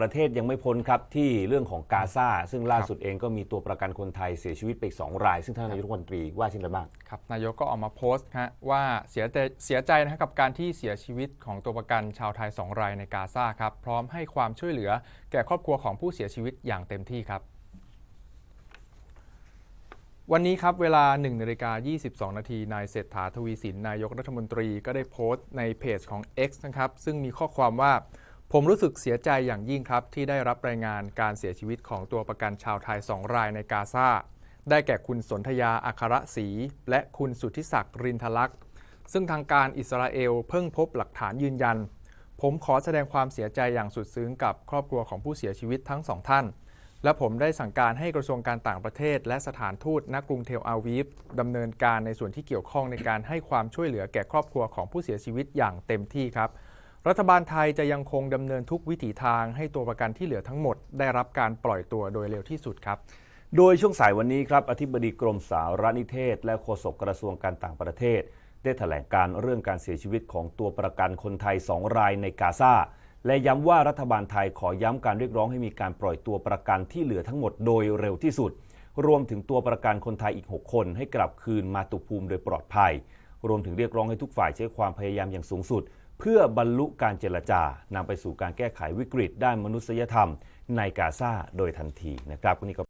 ประเทศยังไม่พ้นครับที่เรื่องของกาซาซึ่งล่าสุดเองก็มีตัวประกันคนไทยเสียชีวิตไปอีกสองราย ซึ่งท่านนายกรัฐมนตรีว่าเช่นไรบ้างครับนายกก็ออกมาโพสต์ฮะว่าเสียใจเสียใจนะครับกับการที่เสียชีวิตของตัวประกันชาวไทย 2 รายในกาซาครับพร้อมให้ความช่วยเหลือแก่ครอบครัวของผู้เสียชีวิตอย่างเต็มที่ครับ วันนี้ครับเวลา1นาฬิกา22 นาทีนายเศรษฐาทวีสินนายกรัฐมนตรีก็ได้โพสต์ในเพจของ X นะครับซึ่งมีข้อความว่า ผมรู้สึกเสียใจอย่างยิ่งครับ ที่ได้รับรายงานการเสียชีวิตของตัวประกันชาวไทย 2 รายในกาซาได้แก่คุณสนธยาอัครศรีและคุณสุทธิศักดิ์รินทลักษ์ซึ่งทางการอิสราเอลเพิ่งพบหลักฐานยืนยัน ผมขอแสดงความเสียใจอย่างสุดซึ้งกับครอบครัวของผู้เสียชีวิตทั้งสองท่าน และผมได้สั่งการให้กระทรวงการต่างประเทศ และสถานทูตณกรุงเทลอาวีฟดำเนินการในส่วนที่เกี่ยวข้องในการให้ความช่วยเหลือแก่ครอบครัวของผู้เสียชีวิตอย่างเต็มที่ครับ รัฐบาลไทยจะยังคงดำเนินทุกวิถีทางให้ตัวประกันที่เหลือทั้งหมด ได้รับการปล่อยตัวโดยเร็วที่สุดครับ โดยช่วงสายวันนี้ครับอธิบดีกรมสารนิเทศ และโฆษกกระทรวงการต่างประเทศ ได้แถลงการเรื่องการเสียชีวิตของตัวประกันคนไทย 2 รายในกาซาและย้ำว่ารัฐบาลไทยขอย้ำการเรียกร้องให้มีการปล่อยตัวประกันที่เหลือทั้งหมดโดยเร็วที่สุด รวมถึงตัวประกันคนไทยอีก 6 คน ให้กลับคืนมาตุภูมิโดยปลอดภัย รวมถึงเรียกร้องให้ทุกฝ่ายใช้ความพยายามอย่างสูงสุด เพื่อบรรลุการเจรจานำไปสู่การแก้ไขวิกฤตด้านมนุษยธรรมในกาซาโดยทันทีนะครับนี่ก็